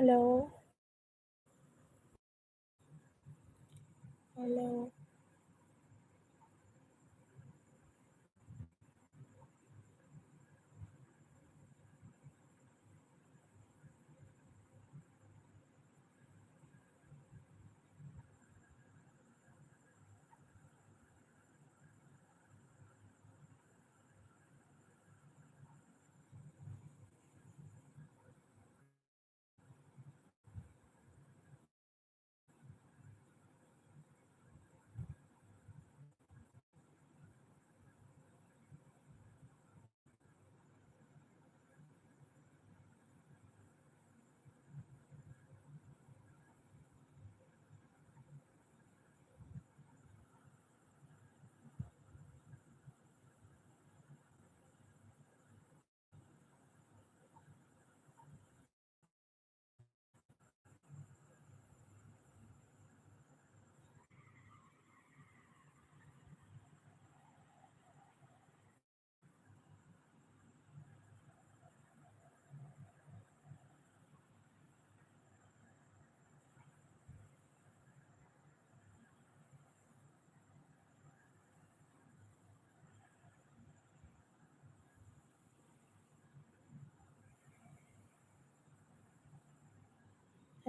Hello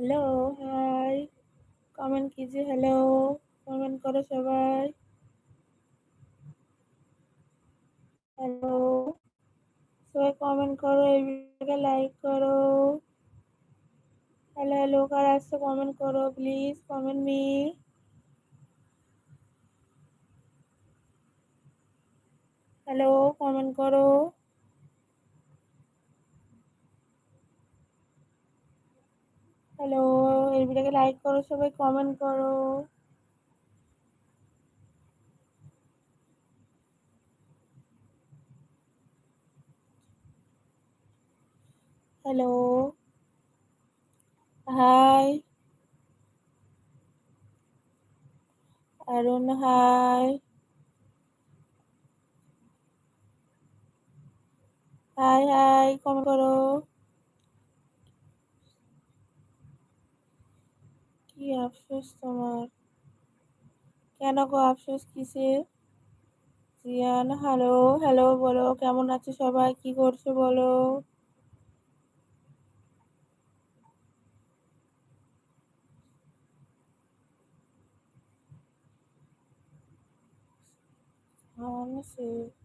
hello, hi. Comment কি যে hello? Comment করো সবাই। হ্যালো, সবাই কমেন্ট করো, এই ভিডিওটাকে লাইক করো। হ্যালো হ্যালো, কার আসছে কমেন্ট করো, please comment me. Hello, comment করো। হ্যালো এই ভিডিওকে লাইক করো, সবাই কমেন্ট করো। Hello hi Arun hi hi hi comment করো। কি আফসোস তোমার? কেন গো আফসোস কিসে জিয়ান হ্যালো হ্যালো বলো, কেমন আছে সবাই? কি করছ বলো? আমার let.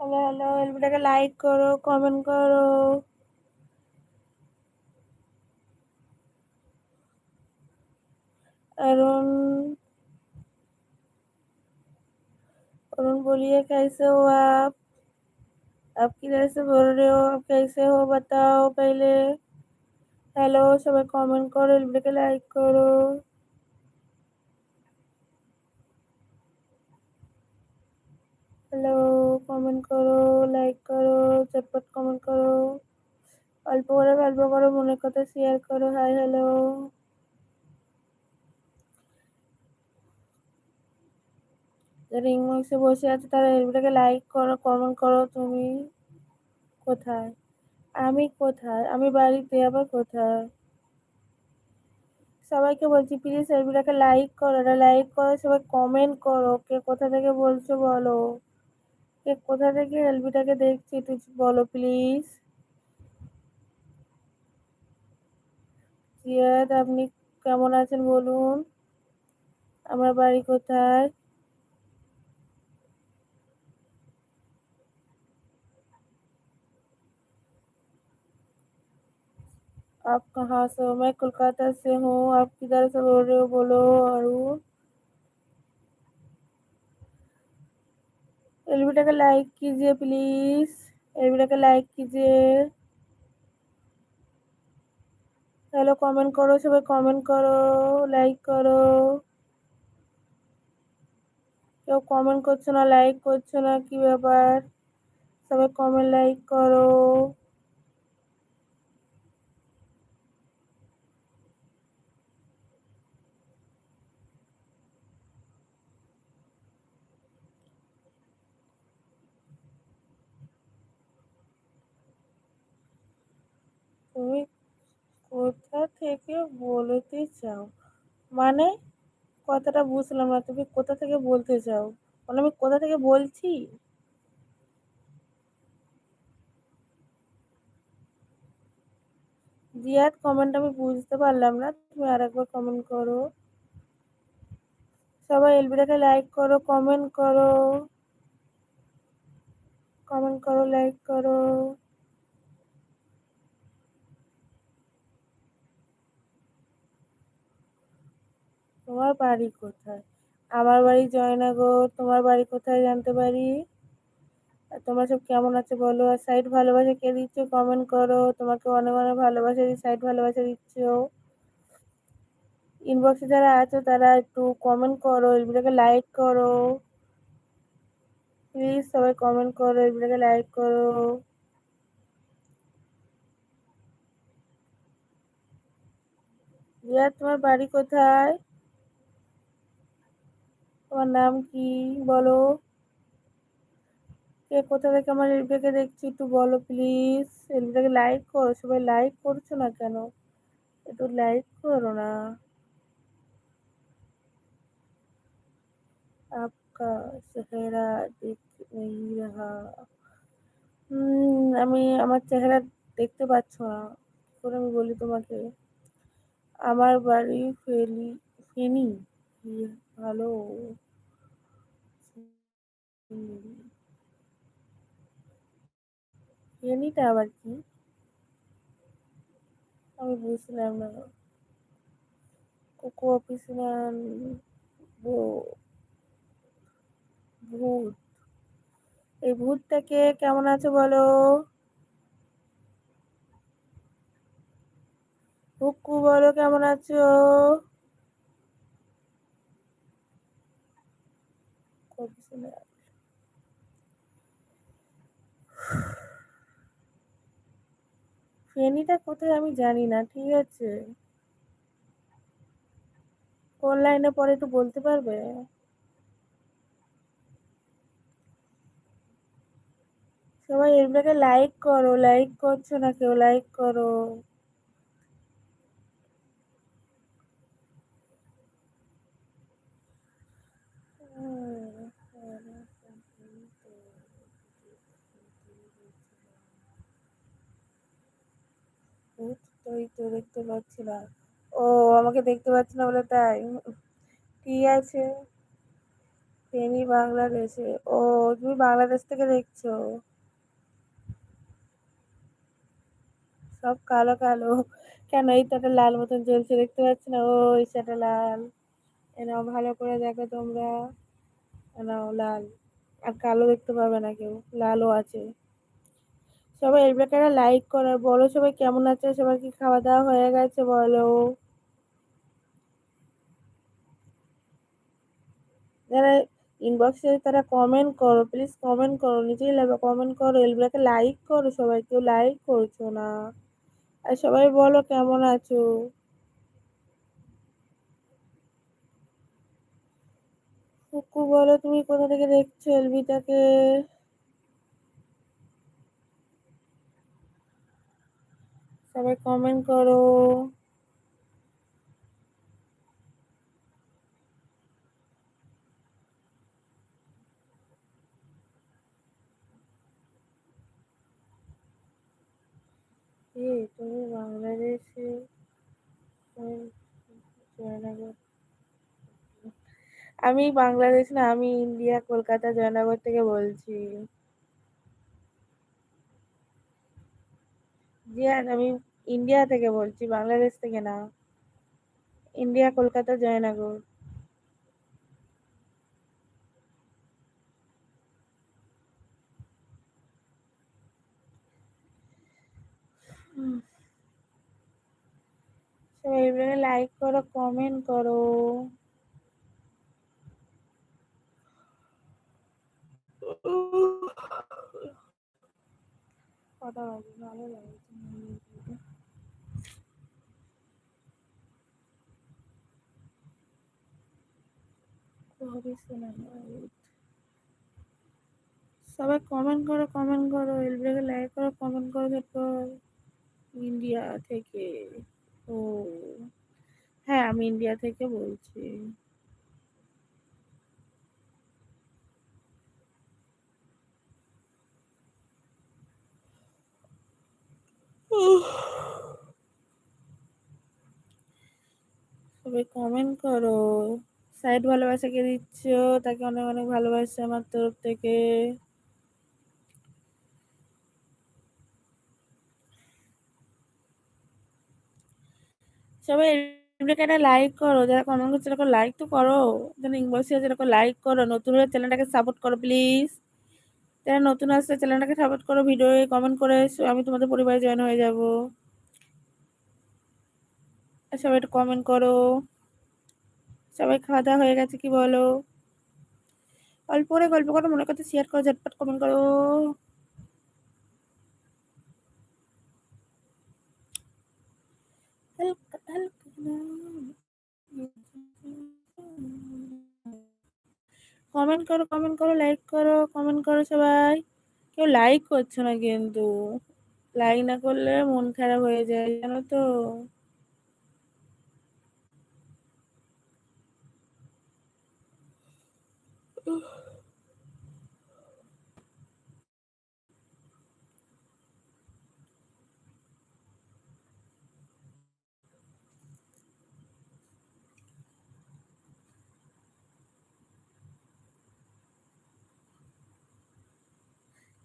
হ্যালো হ্যালো ভিডিওটাকে লাইক করো কমেন্ট করো अरुण अरुण बोलिए कैसे हो आप आप किधर से बोल रहे हो आप कैसे हो बताओ पहले हेलो সবাই কমেন্ট করো ভিডিওকে লাইক করো হ্যালো কমেন্ট করো লাইক করো চটপট কমেন্ট করো। অল্প করে গল্প করো মনের কথা শেয়ার করো হাই হ্যালো রিং বক্সে বসে আছে, তারা এগুলোকে লাইক করো কমেন্ট করো, তুমি কোথায়? আমি কোথায়? আমি বাড়িতে, আবার কোথায়? সবাইকে বলছি প্লিজ এলবিটাকে লাইক করো লাইক করো, সবাই কমেন্ট করো কে কোথা থেকে বলছো বলো। কে কোথা থেকে এলবিটাকে দেখছি একটু বলো প্লিজ জিয়াদ আপনি কেমন আছেন বলুন আমার বাড়ি কোথায় आप कहाँ से हो मैं कोलकाता से हूँ आप किधर से बोल रहे हो बोलो और एलबीटा का लाइक कीजिए प्लीज एलबीटा का लाइक कीजिए हेलो कमेंट करो सब कमेंट करो लाइक करो কেউ কমেন্ট করছো না লাইক করছো না কি ব্যাপার সবাই কমেন্ট লাইক করো থেকে বলতে চাও? মানে কথাটা বুঝলাম না, তুমি কোথা থেকে বলতে চাও? মানে আমি কোথা থেকে বলছি? জিয়াদ কমেন্ট আমি বুঝতে পারলাম না, তুমি আরেকবার কমেন্ট করো। সবাই এলবিটাকে লাইক করো কমেন্ট করো। কমেন্ট করো লাইক করো। তোমার বাড়ি কোথায়? আমার বাড়ি জয়নগর, তোমার বাড়ি কোথায় জানতে পারি? তোমরা সব কেমন আছো বলো? আর সাইড ভালোবাসা কে দিচ্ছ? কমেন্ট করো। তোমাকে অনেক অনেক ভালোবাসা দিই সাইড ভালোবাসা দিচ্ছ। ইনবক্সে যারা আছো, তারা একটু কমেন্ট করো। এগুলোকে লাইক করো। প্লিজ সবাই কমেন্ট করো, এগুলোকে লাইক করো। তোমার বাড়ি কোথায়? তোমার নাম কি বলো কে কোথা থেকে আমার এলবিটাকে দেখছি একটু বলো প্লিজ এলবিটাকে লাইক করো সবাই লাইক করছো না কেন একটু লাইক করো না आपका চেহারা দেখ नहीं रहा আমি আমার চেহারা দেখতে পাচ্ছ না করে আমি বলি তোমাকে আমার বাড়ি ফেলি ফেনি ভালো ফেনিটা আবার কি? আমি বুঝলাম না। কোকো অফিসিয়াল ভূত। এই ভূতটাকে কেমন আছে বলো? হুক্কু বলো কেমন আছো? ফেনিটা কোথায় আমি জানি না, ঠিক আছে। কোন লাইনে পরে একটু বলতে পারবে? সবাই এগুলোকে লাইক করো লাইক করছ না কেউ লাইক করো। তুই তো দেখতে পাচ্ছি না। ও, আমাকে দেখতে পাচ্ছি না বলে তাই। ঠিক আছে? ফেনি বাংলাদেশে। ও, তুমি বাংলাদেশ থেকে দেখছ? সব কালো কালো। কেন এই তো লাল মতন জ্বলছে দেখতে পাচ্ছি না? ও সেটা লাল। এনাও ভালো করে দেখো তোমরা। এনাও লাল। আর কালো দেখতে পাবে না কেউ। লালও আছে। সবাই এলবেটারা লাইক করো, বলো সবাই কেমন আছে, সবার কি খাওয়া দাওয়া হয়ে গেছে বলো। যারা ইনবক্সে তারা কমেন্ট করো প্লিজ কমেন্ট করো, নিজেই লাগবে কমেন্ট করো এলবেটাকে লাইক করো সবাই কেউ লাইক করছ না। আর সবাই বলো কেমন আছো। কুকু বলো তুমি কোথা থেকে দেখছ এলবিটাকে? সবাই কমেন্ট করো। তুমি বাংলাদেশে আমি বাংলাদেশ না আমি ইন্ডিয়া কলকাতা জয়নগর থেকে বলছি। জিয়ান আমি ইন্ডিয়া থেকে বলছি বাংলাদেশ থেকে না। ইন্ডিয়া কলকাতা জয়নগর। সবাই লাইক করো কমেন্ট করো। কথা ভালো লাগে। সবাই কমেন্ট করো কমেন্ট করো এলবিটাকে লাইক করো কমেন্ট করো তারপর ইন্ডিয়া থেকে। ও হ্যাঁ আমি ইন্ডিয়া থেকে বলছি। সবাই কমেন্ট করো। সাইড ভালোবাসা কে দিচ্ছ? তাকে অনেক অনেক ভালোবাসা আমার তরফ থেকে। সবাই একটা লাইক করো, যারা কমেন্ট করছে এরকম লাইক তো করো। যারা ইনবক্সে আছে এরকম লাইক করো, নতুন হলে চ্যানেলটাকে সাপোর্ট করো প্লিজ যারা নতুন আসছে চ্যানেলটাকে সাপোর্ট করো ভিডিও কমেন্ট করে আমি তোমাদের পরিবারে জয়েন হয়ে যাব। সবাই একটু কমেন্ট করো। সবাই খাওয়া দাওয়া হয়ে গেছে, কি বলো? অল্প করে গল্প করো, মনে করতে শেয়ার করো, ঝটপট কমেন্ট করো। কমেন্ট করো কমেন্ট করো লাইক করো কমেন্ট করো সবাই। কেউ লাইক করছ না কিন্তু। লাইক না করলে মন খারাপ হয়ে যায়, জানো তো।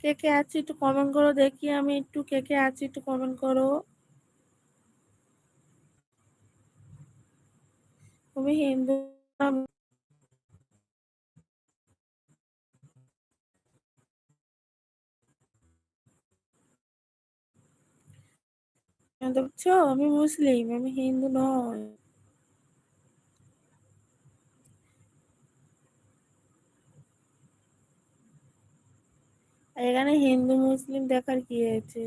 কে কে আছে একটু কমেন্ট করো, দেখি আমি একটু কে কে আছে একটু কমেন্ট করো। তুমি হিন্দু বুঝছ আমি মুসলিম, আমি হিন্দু নয় এখানে হিন্দু, মুসলিম দেখার কি আছে?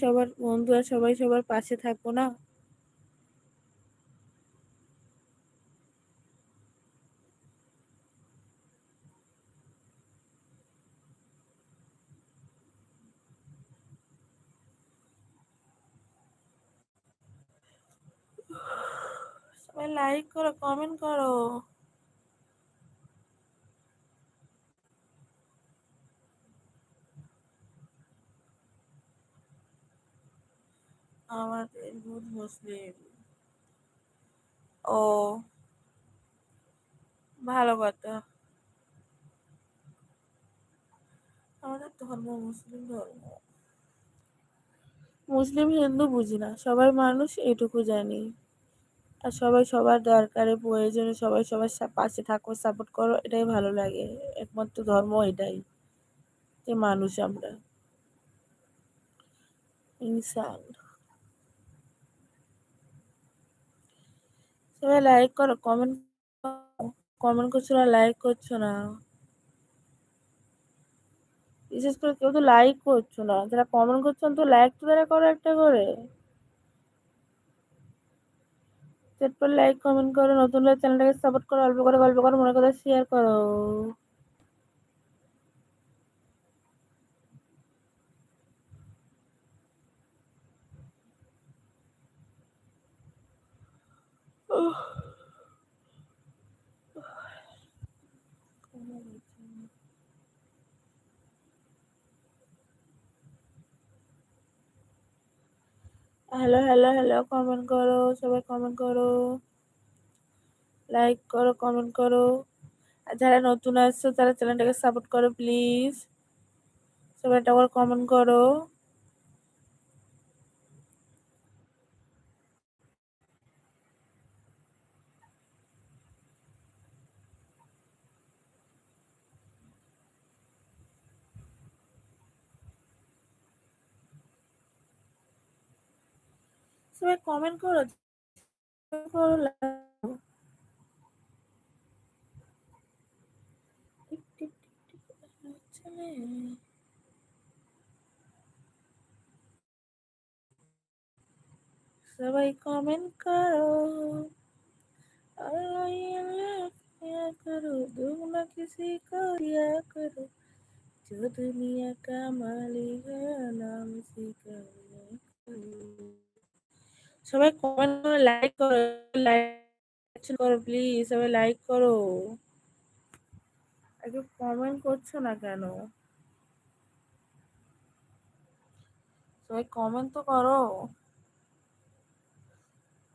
সবার বন্ধু আর সবাই সবার পাশে থাকব না? সবাই লাইক করো কমেন্ট করো। আমাদের ভূত মুসলিম। ও, ভালো কথা। আমাদের ধর্ম মুসলিম ধর্ম। মুসলিম হিন্দু বুঝি না, সবাই মানুষ এটুকু জানি। আর সবাই সবার দরকারে প্রয়োজনে সবাই সবার পাশে থাকো সাপোর্ট করো, এটাই ভালো লাগে। একমাত্র ধর্ম এটাই, যে মানুষ আমরা। ইনসান সবাই লাইক করো কমেন্ট কমেন্ট করছ না লাইক করছ না। বিশেষ করে কেউ তো লাইক করছ না, যারা কমেন্ট করছ তো লাইক তো তারা করো একটা করে। চটপট লাইক কমেন্ট করো, নতুন চ্যানেলটাকে সাপোর্ট করো, অল্প করে গল্প করো মনে কথা শেয়ার করো। হ্যালো হ্যালো হ্যালো কমেন্ট করো, সবাই কমেন্ট করো। লাইক করো কমেন্ট করো। আর যারা নতুন আসছো, তারা চ্যানেলটাকে সাপোর্ট করো প্লিজ সবাই একটা কমেন্ট করো। সবাই কমেন্ট করো করো সবাই কমেন্ট করো करो दुगना किसी को दिया करो जो दुनिया का मालिक है नाम सिखाया करो সবাই কমেন্ট করে লাইক করো লাইক করো প্লিজ সবাই লাইক করো। একটু কমেন্ট করছ না কেন? সবাই কমেন্ট তো করো।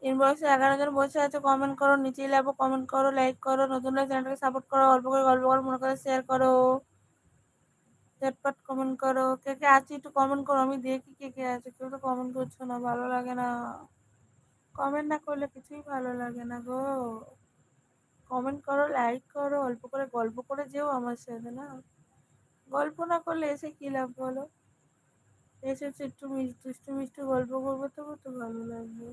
ইনবক্সে এগারো জন বসে আছে কমেন্ট করো, নিচেই লাগবো কমেন্ট করো লাইক করো নতুন চ্যানেলটাকে সাপোর্ট করো অল্প করে, গল্প করো, মনে করে শেয়ার করো। চটপট কমেন্ট করো। কে কে আছে একটু কমেন্ট করো, আমি দেখি কে কে আছে, কেউ তো কমেন্ট করছ না, ভালো লাগে না। কমেন্ট না করলে কিছুই ভালো লাগে না গো। কমেন্ট করো লাইক করো, অল্প করে গল্প করে যেও আমার সাথে না। গল্প না করলে এসে কী লাভ বলো? এসে একটু মিষ্টি মিষ্টি গল্প করব তবু তো ভালো লাগবে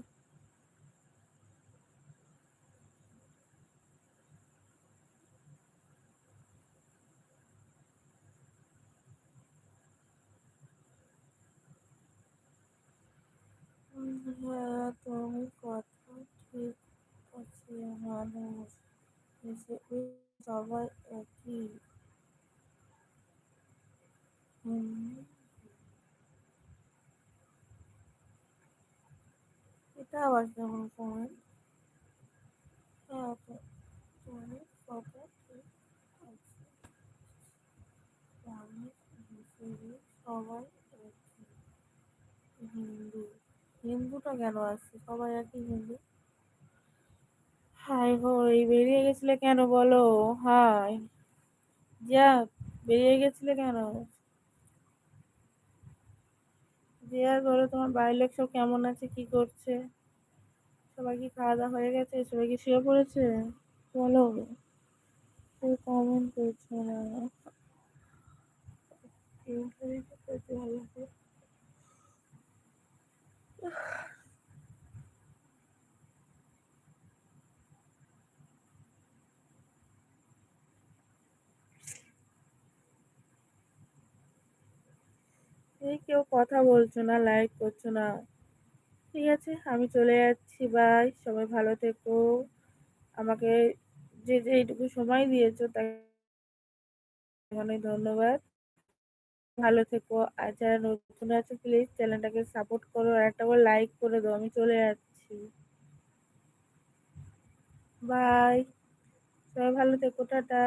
হ্যাঁ তুমি কথা ঠিক আছে, মানুষ। সবাই একই। এটা আবার কেমন কমেন্ট হ্যাঁ কথা ঠিক আছে। মানুষ সবাই একই। হিন্দু। হিন্দুটা কেন আসছে সবাই একই হিন্দু। হাই এই বেরিয়ে গেছিলে কেন বলো? হাই যাক বেরিয়ে গেছিলে কেন? জিয়ার বলো তোমার বাড়ির লোক সব কেমন আছে? কি করছে? সবাই কি খাওয়া দাওয়া হয়ে গেছে? সবাই কি শুয়ে পড়েছে? বলো। কেউ কমেন্ট করছে না। এই কেউ কথা বলছো না লাইক করছ না। ঠিক আছে, আমি চলে যাচ্ছি বাই সবাই ভালো থেকো। আমাকে যে যে এইটুকু সময় দিয়েছ, তাই অনেক ধন্যবাদ। ভালো থেকো। আর যারা নতুন আছে প্লিজ চ্যানেলটাকে সাপোর্ট করো আর একটা করে লাইক করে দাও। আমি চলে যাচ্ছি। বাই সবাই ভালো থেকো। টাটা।